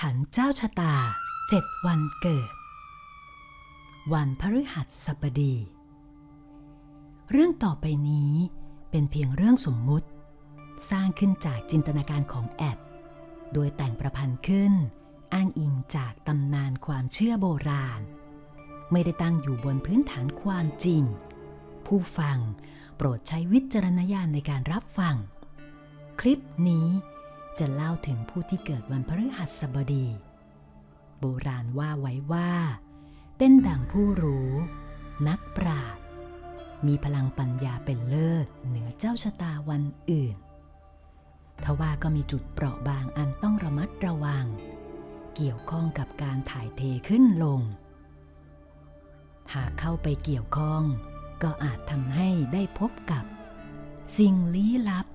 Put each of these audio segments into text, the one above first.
ถรรพ์เจ้าชะตาเจ็ดวันเกิด วันพฤหัสบดี เรื่องต่อไปนี้เป็นเพียงเรื่องสมมุติ สร้างขึ้นจากจินตนาการของแอด โดยแต่งประพันธ์ขึ้น อ้างอิงจากตำนานความเชื่อโบราณ ไม่ได้ตั้งอยู่บนพื้นฐานความจริง ผู้ฟังโปรดใช้วิจารณญาณในการรับฟัง คลิปนี้ จะเล่าถึงผู้ที่เกิดวันพฤหัสบดี โบราณว่าไว้ว่า เป็นดั่งผู้รู้ นักปราชญ์มีพลังปัญญาเป็นเลิศเหนือเจ้าชะตาวันอื่นทว่าก็มีจุดเปราะบางอันต้องระมัดระวัง เกี่ยวข้องกับการถ่ายเทขึ้นลง หากเข้าไปเกี่ยวข้อง ก็อาจทำให้ได้พบกับ สิ่งลี้ลับ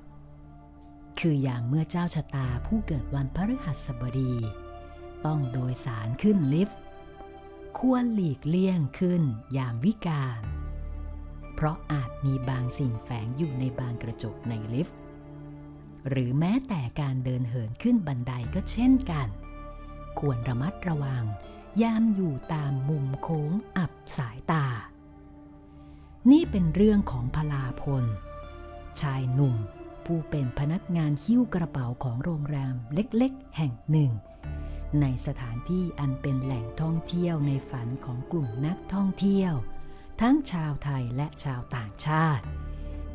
คืออย่างเมื่อเจ้าชะตาผู้เกิดวันพฤหัสบดี ต้องโดยสารขึ้นลิฟต์ควรหลีกเลี่ยงขึ้นยามวิกาลเพราะอาจมีบางสิ่งแฝงอยู่ในบานกระจกในลิฟต์หรือแม้แต่การเดินเหินขึ้นบันไดก็เช่นกัน ควรระมัดระวัง ยามอยู่ตามมุมโค้งอับสายตา นี่เป็นเรื่องของพลาพล ชายหนุ่ม ผู้เป็นพนักงานหิ้วกระเป๋าของโรงแรมเล็กๆ แห่งหนึ่ง ในสถานที่อันเป็นแหล่งท่องเที่ยวในฝันของกลุ่มนักท่องเที่ยว ทั้งชาวไทยและชาวต่างชาติ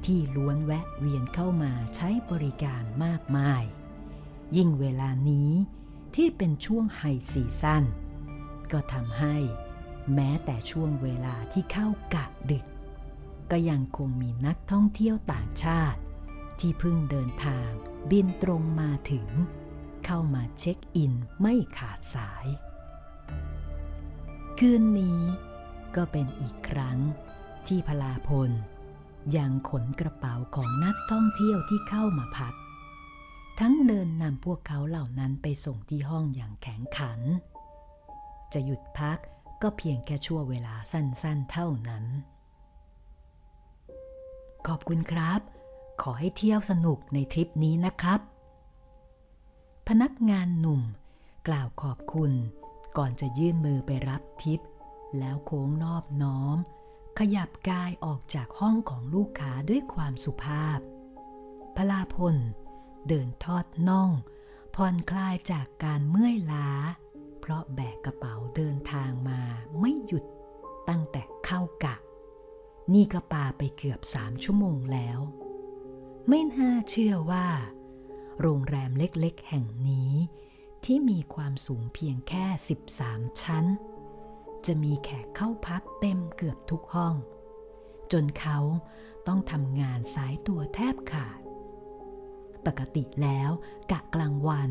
ที่ล้วนแวะเวียนเข้ามาใช้บริการมากมาย ยิ่งเวลานี้ที่เป็นช่วงไฮซีซั่นก็ทำให้แม้แต่ช่วงเวลาที่เข้ากะดึก ก็ยังคงมีนักท่องเที่ยวต่างชาติ ที่เพิ่งเดินทางบินตรงมาถึง เข้ามาเช็คอินไม่ขาดสาย คืนนี้ก็เป็นอีกครั้งที่พลาพล ยังขนกระเป๋าของนักท่องเที่ยวที่เข้ามาพัก ทั้งเดินนำพวกเขาเหล่านั้นไปส่งที่ห้องอย่างแข็งขัน จะหยุดพักก็เพียงแค่ชั่วเวลาสั้นๆเท่านั้น ขอบคุณครับ ขอให้เที่ยวสนุกในทริปนี้นะครับ พนักงานหนุ่ม กล่าวขอบคุณ ก่อนจะยื่นมือไปรับทิป แล้วโค้งนอบน้อม ขยับกายออกจากห้องของลูกค้าด้วยความสุภาพ พลาพล เดินทอดน่องผ่อนคลายจากการเมื่อยล้า เพราะแบกกระเป๋าเดินทางมาไม่หยุดตั้งแต่เข้ากะ นี่ก็ปาไปเกือบสามชั่วโมงแล้ว ไม่น่าเชื่อว่า โรงแรมเล็กๆ แห่งนี้ ที่มีความสูงเพียงแค่ 13 ชั้น จะมีแขกเข้าพักเต็มเกือบทุกห้อง จนเขาต้องทำงานสายตัวแทบขาด ปกติแล้วกะกลางวัน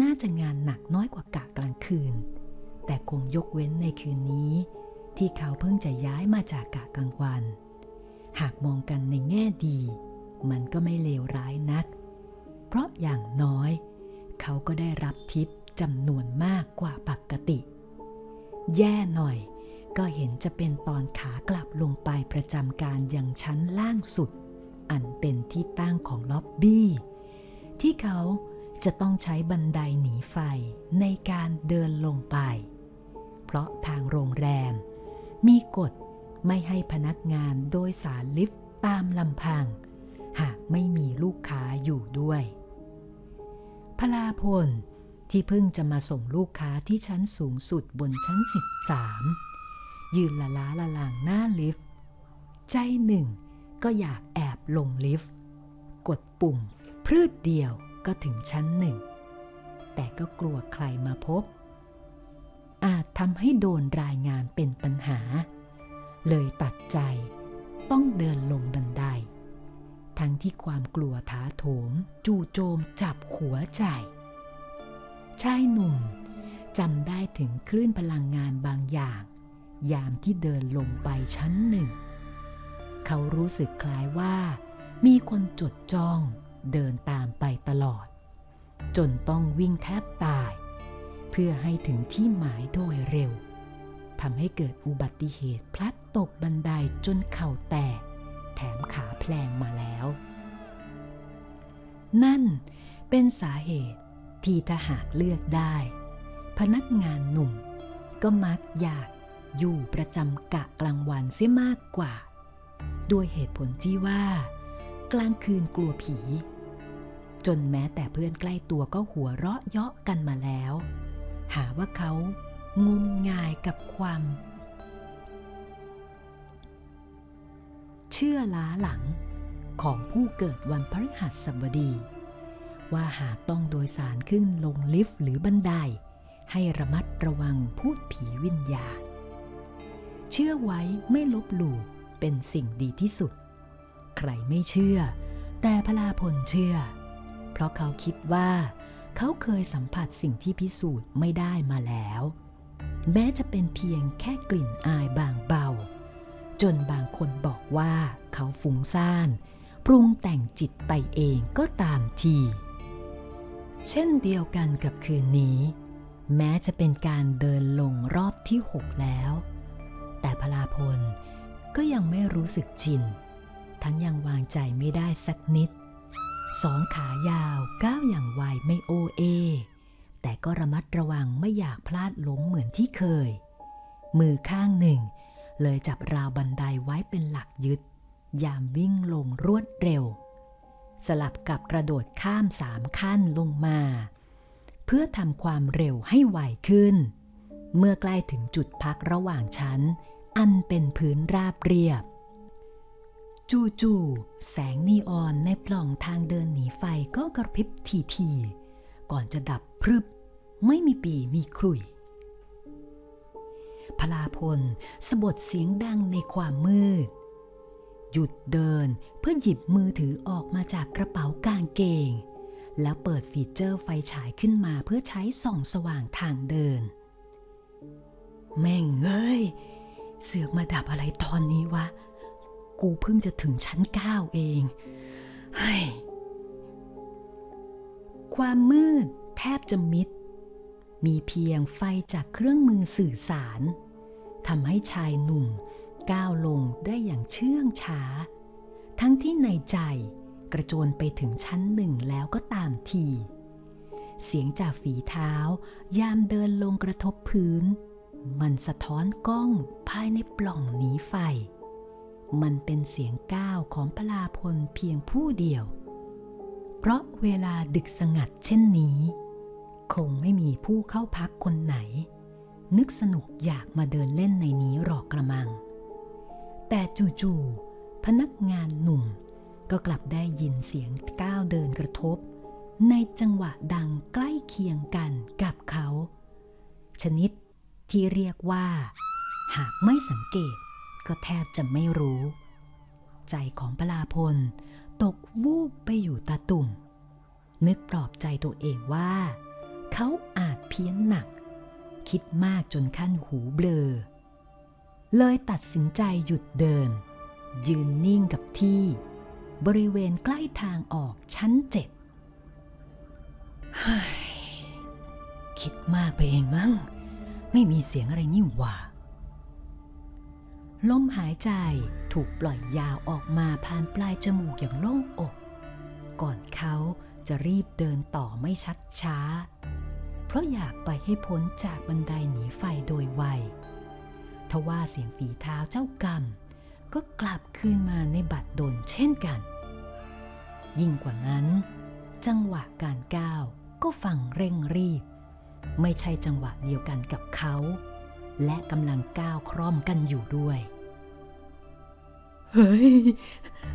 น่าจะงานหนักน้อยกว่ากะกลางคืน แต่คงยกเว้นในคืนนี้ ที่เขาเพิ่งจะย้ายมาจากกะกลางวัน หากมองกันในแง่ดี มันก็ไม่เลวร้ายนัก เพราะอย่างน้อย เขาก็ได้รับทิปจำนวนมากกว่าปกติ แย่หน่อยก็เห็นจะเป็นตอนขากลับลงไปประจำการยังชั้นล่างสุด อันเป็นที่ตั้งของล็อบบี้ ที่เขาจะต้องใช้บันไดหนีไฟในการเดินลงไป เพราะทางโรงแรม มีกฎไม่ให้พนักงานโดยสารลิฟต์ตามลำพัง หากไม่มีลูกค้าอยู่ด้วย พลาพลที่เพิ่งจะมาส่งลูกค้าที่ชั้นสูงสุดบนชั้นสิบสามยืนละล้าละลางหน้าลิฟต์ ใจหนึ่งก็อยากแอบลงลิฟต์ กดปุ่ม พรืดเดียวก็ถึงชั้นหนึ่ง แต่ก็กลัวใครมาพบ อาจทำให้โดนรายงานเป็นปัญหา เลยตัดใจต้องเดินลงบันได ทั้งที่ความกลัวท้าโถมจู่โจมจับหัวใจ ชายหนุ่มจำได้ถึงคลื่นพลังงานบางอย่าง ยามที่เดินลงไปชั้นหนึ่ง เขารู้สึกคล้ายว่า มีคนจดจ้องเดินตามไปตลอด จนต้องวิ่งแทบตาย เพื่อให้ถึงที่หมายโดยเร็วทำให้เกิดอุบัติเหตุพลัดตกบันไดจนเข่าแตก แถมขาแพลงมาแล้ว นั่นเป็นสาเหตุที่ถ้าหากเลือกได้ พนักงานหนุ่ม ก็มักอยากอยู่ประจำกะกลางวันเสียมากกว่า ด้วยเหตุผลที่ว่า กลางคืนกลัวผี จนแม้แต่เพื่อนใกล้ตัวก็หัวเราะเยาะกันมาแล้ว หาว่าเขางมงายกับความ เชื่อล้าหลังของผู้เกิดวันพฤหัสบดี ว่าหากต้องโดยสารขึ้นลงลิฟต์หรือบันได ให้ระมัดระวังพูดผีวิญญาณ เชื่อไว้ไม่ลบหลู่เป็นสิ่งดีที่สุด ใครไม่เชื่อ แต่พลาพลเชื่อ เพราะเขาคิดว่า เขาเคยสัมผัสสิ่งที่พิสูจน์ไม่ได้มาแล้ว แม้จะเป็นเพียงแค่กลิ่นอายบางเบา จนบางคนบอกว่าเขาฟุ้งซ่าน ปรุงแต่งจิตไปเองก็ตามที เช่นเดียวกันกับคืนนี้ แม้จะเป็นการเดินลงรอบที่6แล้ว แต่พลาพลก็ยังไม่รู้สึกจิน ทั้งยังวางใจไม่ได้สักนิด สองขายาวก้าวอย่างไวไม่โอเอ แต่ก็ระมัดระวังไม่อยากพลาดล้มเหมือนที่เคย มือข้างหนึ่ง เลยจับราวบันไดไว้เป็นหลักยึด ยามวิ่งลงรวดเร็ว สลับกับกระโดดข้ามสามขั้นลงมา เพื่อทำความเร็วให้ไวขึ้น เมื่อใกล้ถึงจุดพักระหว่างชั้น อันเป็นพื้นราบเรียบ จู่ๆแสงนีออนในปล่องทางเดินหนีไฟก็กระพริบทีๆก่อนจะดับพรึบ ไม่มีปีมีครุย พลาพลสะบดเสียงดังในความมืด หยุดเดินเพื่อหยิบมือถือออกมาจากกระเป๋ากางเกง แล้วเปิดฟีเจอร์ไฟฉายขึ้นมาเพื่อใช้ส่องสว่างทางเดิน แม่งเอ้ย เสือกมาดับอะไรตอนนี้วะ กูเพิ่งจะถึงชั้นเก้าเองเฮ้ยความมืดแทบจะมิด มีเพียงไฟจากเครื่องมือสื่อสารทำให้ชายหนุ่มก้าวลงได้อย่างเชื่องช้า ทั้งที่ในใจกระโจนไปถึงชั้นหนึ่งแล้วก็ตามที เสียงจากฝีเท้ายามเดินลงกระทบพื้น มันสะท้อนกล้องภายในปล่องหนีไฟ มันเป็นเสียงก้าวของพลาพลเพียงผู้เดียว เพราะเวลาดึกสงัดเช่นนี้ คงไม่มีผู้เข้าพักคนไหน นึกสนุกอยากมาเดินเล่นในนี้หรอกกระมัง แต่จู่ๆพนักงานหนุ่มก็กลับได้ยินเสียงก้าวเดินกระทบ ในจังหวะดังใกล้เคียงกันกับเขา ชนิดที่เรียกว่า หากไม่สังเกตก็แทบจะไม่รู้ ใจของปลาพลตกวูบไปอยู่ตาตุ่ม นึกปลอบใจตัวเองว่า เขาอาจเพี้ยนหนัก คิดมากจนขั้นหูเบลอ เลยตัดสินใจหยุดเดิน ยืนนิ่งกับที่ บริเวณใกล้ทางออกชั้นเจ็ดคิดมากไปเองมั้ง ไม่มีเสียงอะไรนี่หว่าลมหายใจถูกปล่อยยาวออกมาผ่านปลายจมูกอย่างโล่งอก ก่อนเขาจะรีบเดินต่อไม่ชักช้า ราะอยากไปให้พ้นจากบันไดหนีไฟโดยไวทว่าเสียงฝีเท้าเจ้ากรรม ก็กลับคืนมาในบัดดลเช่นกัน ยิ่งกว่านั้น จังหวะการก้าวก็ฟังเร่งรีบ ไม่ใช่จังหวะเดียวกันกับเขา และกำลังก้าวคร่อมกันอยู่ด้วยเฮ้ย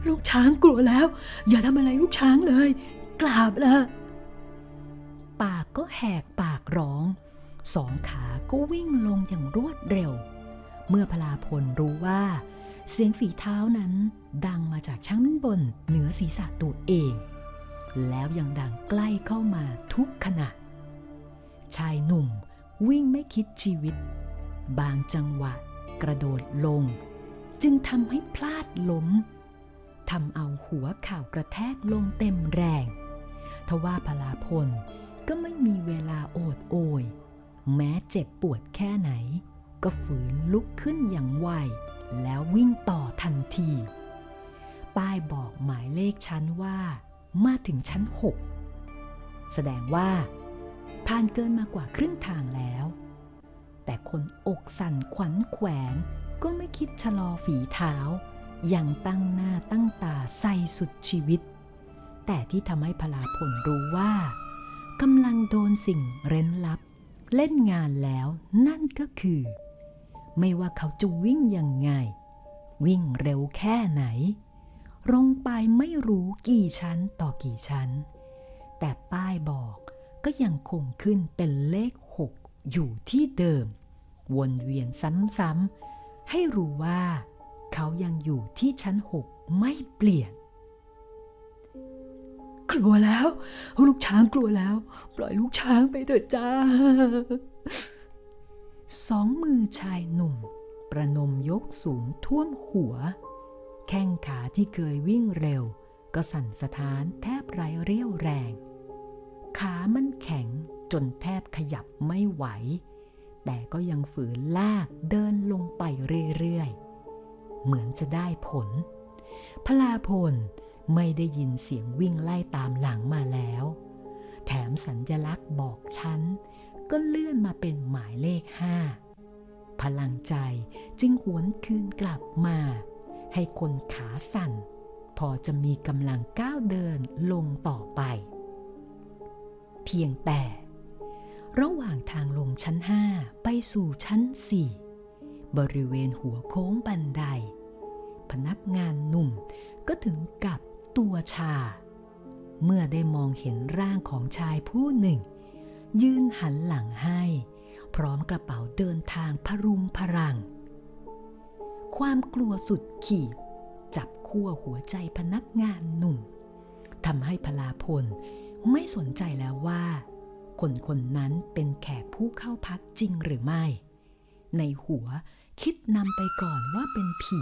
ลูกช้างกลัวแล้ว อย่าทำอะไรลูกช้างเลย กราบละ ปากก็แหกปากร้อง สองขาก็วิ่งลงอย่างรวดเร็ว เมื่อพลาพลรู้ว่า เสียงฝีเท้านั้นดังมาจากชั้นบนเหนือศีรษะตัวเอง แล้วยังดังใกล้เข้ามาทุกขณะ ชายหนุ่มวิ่งไม่คิดชีวิต บางจังหวะกระโดดลง จึงทำให้พลาดล้มทำเอาหัวข่าวกระแทกลงเต็มแรง ทว่าพลาพล ก็ไม่มีเวลาโอดโอย แม้เจ็บปวดแค่ไหน ก็ฝืนลุกขึ้นอย่างไวแล้ววิ่งต่อทันที ป้ายบอกหมายเลขชั้นว่า มาถึงชั้น 6 แสดงว่าผ่านเกินมากว่าครึ่งทางแล้ว แต่คนอกสั่นขวัญแขวนก็ไม่คิดชะลอฝีเท้า ยังตั้งหน้าตั้งตาใส่สุดชีวิต แต่ที่ทำให้พลาพลรู้ว่า กำลังโดนสิ่งเร้นลับ เล่นงานแล้วนั่นก็คือ ไม่ว่าเขาจะวิ่งยังไง วิ่งเร็วแค่ไหนลงไปไม่รู้กี่ชั้นต่อกี่ชั้น แต่ป้ายบอกก็ยังคงขึ้นเป็นเลขหกอยู่ที่เดิม วนเวียนซ้ำๆให้รู้ว่า เขายังอยู่ที่ชั้นหกไม่เปลี่ยน กลัวแล้ว ลูกช้างกลัวแล้ว ปล่อยลูกช้างไปเถิดจ้า สองมือชายหนุ่ม ประนมยกสูงท่วมหัว แข้งขาที่เคยวิ่งเร็ว ก็สั่นสะท้านแทบไร้เรี่ยวแรง ขามันแข็งจนแทบขยับไม่ไหว แต่ก็ยังฝืนลากเดินลงไปเรื่อยๆ เหมือนจะได้ผล พลาพล ไม่ได้ยินเสียงวิ่งไล่ตามหลังมาแล้ว แถมสัญญลักษณ์บอกชั้นก็เลื่อนมาเป็นหมายเลขห้าพลังใจจึงหวนคืนกลับมา ให้คนขาสั่น พอจะมีกำลังก้าวเดินลงต่อไป เพียงแต่ ระหว่างทางลงชั้นห้าไปสู่ชั้นสี่บริเวณหัวโค้งบันได พนักงานหนุ่มก็ถึงกับ ตัวชา เมื่อได้มองเห็นร่างของชายผู้หนึ่ง ยืนหันหลังให้ พร้อมกระเป๋าเดินทางพรุงพรัง ความกลัวสุดขีด จับขั้วหัวใจพนักงานหนุ่มทำให้พลาพลไม่สนใจแล้วว่า คนคนนั้นเป็นแขกผู้เข้าพักจริงหรือไม่ ในหัวคิดนำไปก่อนว่าเป็นผี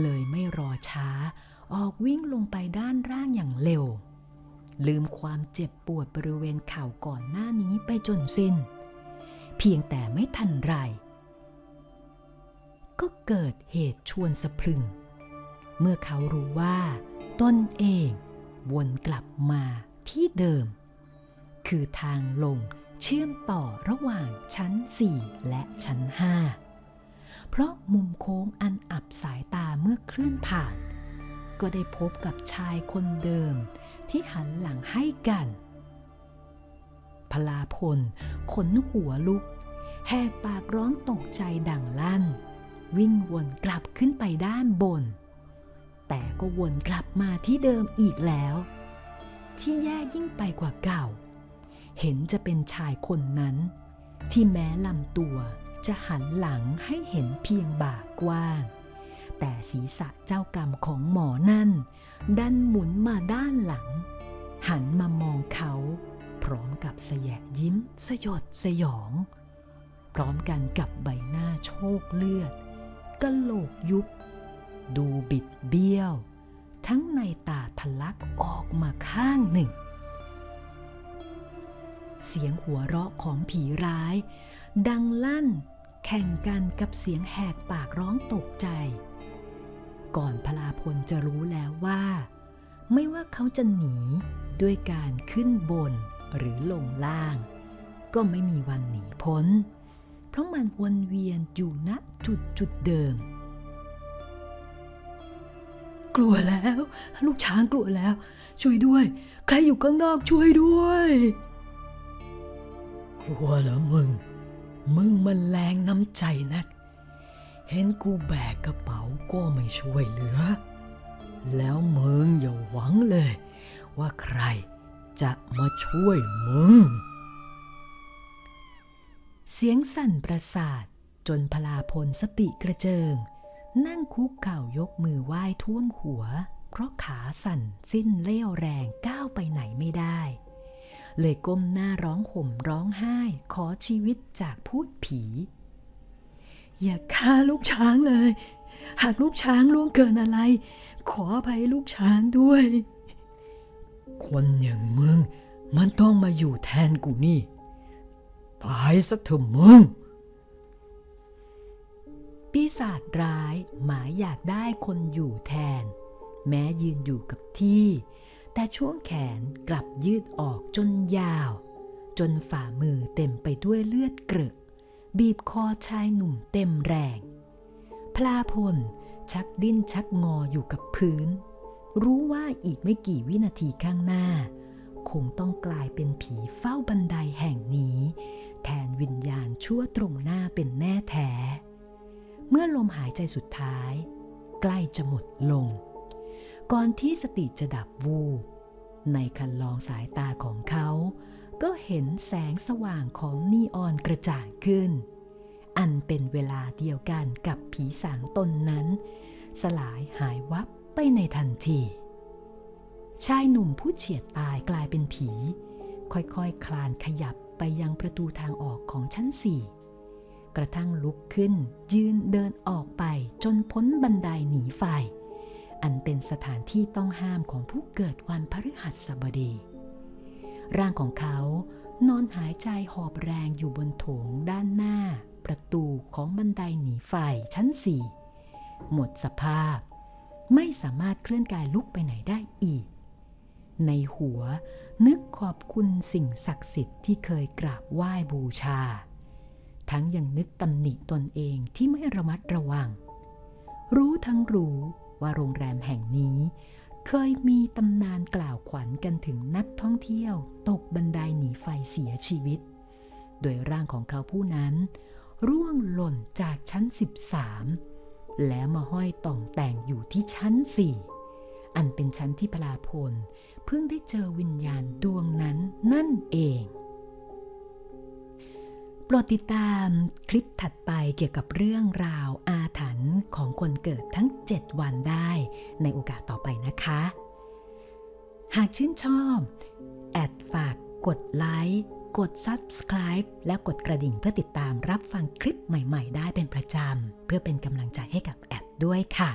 เลยไม่รอช้า ออกวิ่งลงไปด้านล่างอย่างเร็ว ลืมความเจ็บปวดบริเวณเข่าก่อนหน้านี้ไปจนสิ้น เพียงแต่ไม่ทันไร ก็เกิดเหตุชวนสะพรึง เมื่อเขารู้ว่าตนเองวนกลับมาที่เดิม คือทางลงเชื่อมต่อระหว่างชั้น 4 และชั้น 5 เพราะมุมโค้งอันอับสายตาเมื่อเคลื่อนผ่าน ก็ได้พบกับชายคนเดิมที่หันหลังให้กัน พลาพลขนหัวลุก แหกปากร้องตกใจดังลั่น วิ่งวนกลับขึ้นไปด้านบน แต่ก็วนกลับมาที่เดิมอีกแล้ว ที่แย่ยิ่งไปกว่าเก่า เห็นจะเป็นชายคนนั้น ที่แม้ลำตัวจะหันหลังให้เห็นเพียงบ่ากว้าง แต่ศีรษะเจ้ากรรมของหมอนั่น ดันหมุนมาด้านหลัง หันมามองเขา พร้อมกับสยะยิ้มสยดสยอง พร้อมกันกับใบหน้าโชคเลือดกะโหลกยุบ ดูบิดเบี้ยว ทั้งในตาทะลักออกมาข้างหนึ่ง เสียงหัวเราะของผีร้าย ดังลั่นแข่งกันกับเสียงแหกปากร้องตกใจ ก่อนพลาพลจะรู้แล้วว่า ไม่ว่าเขาจะหนีด้วยการขึ้นบนหรือลงล่าง ก็ไม่มีวันหนีพ้น เพราะมันวนเวียนอยู่ณจุดจุดเดิม กลัวแล้ว ลูกช้างกลัวแล้ว ช่วยด้วย ใครอยู่ข้างนอกช่วยด้วยกลัวเหรอมึง มึงมันแรงน้ำใจนัก เห็นกูแบกกระเป๋าก็ไม่ช่วยเหลือ แล้วมึงอย่าหวังเลย ว่าใครจะมาช่วยมึง เสียงสั่นประสาทจนพลาพลสติกระเจิง นั่งคุกเข่ายกมือไหว้ท่วมหัว เพราะขาสั่นสิ้นเลี้ยวแรงก้าวไปไหนไม่ได้ เลยก้มหน้าร้องห่มร้องไห้ขอชีวิตจากพูดผี อย่าฆ่าลูกช้างเลย หากลูกช้างล่วงเกินอะไร ขออภัยลูกช้างด้วย คนอย่างมึง มันต้องมาอยู่แทนกูนี่ ตายซะเถอะมึง ปีศาจร้ายหมายอยากได้คนอยู่แทน แม้ยืนอยู่กับที่ แต่ช่วงแขนกลับยืดออกจนยาวจจนฝ่ามือเต็มไปด้วยเลือดเกรอะ บีบคอชายหนุ่มเต็มแรง พลาพลชักดิ้นชักงออยู่กับพื้น รู้ว่าอีกไม่กี่วินาทีข้างหน้า คงต้องกลายเป็นผีเฝ้าบันไดแห่งนี้ แทนวิญญาณชั่วตรงหน้าเป็นแน่แท้ เมื่อลมหายใจสุดท้าย ใกล้จะหมดลง ก่อนที่สติจะดับวูบในคันลองสายตาของเขา ก็เห็นแสงสว่างของนีออนกระจ่างขึ้น อันเป็นเวลาเดียวกันกับผีสางตนนั้น สลายหายวับไปในทันที ชายหนุ่มผู้เฉียดตายกลายเป็นผี ค่อยๆคคลานขยับไปยังประตูทางออกของชั้นสี่กระทั่งลุกขึ้นยืนเดินออกไปจนพ้นบันไดหนีไฟ อันเป็นสถานที่ต้องห้ามของผู้เกิดวันพฤหัสบดี ร่างของเขานอนหายใจหอบแรงอยู่บนโถงด้านหน้า ประตูของบันไดหนีไฟชั้นสี่หมดสภาพ ไม่สามารถเคลื่อนกายลุกไปไหนได้อีก ในหัวนึกขอบคุณสิ่งศักดิ์สิทธิ์ที่เคยกราบไหว้บูชา ทั้งยังนึกตำหนิตนเองที่ไม่ระมัดระวัง รู้ทั้งรู้ว่าโรงแรมแห่งนี้ เคยมีตำนานกล่าวขวัญกันถึงนักท่องเที่ยว ตกบันไดหนีไฟเสียชีวิต โดยร่างของเขาผู้นั้น ร่วงหล่นจากชั้น 13 แล้วมาห้อยต่องแต่งอยู่ที่ชั้น 4 อันเป็นชั้นที่พลาพลเพิ่งได้เจอวิญญาณดวงนั้นนั่นเอง ปรดติดตามคลิปถัดไปเกี่ยวกับเรื่องราวอาถรรพ์ของคนเกิดทั้ง 7 วันได้ในโอกาสต่อไปนะคะ หากชื่นชอบ แอดฝากกดไลค์กด Subscribe และกดกระดิ่งเพื่อติดตามรับฟังคลิปใหม่ ๆ ได้เป็นประจำ เพื่อเป็นกำลังใจให้กับแอดด้วยค่ะ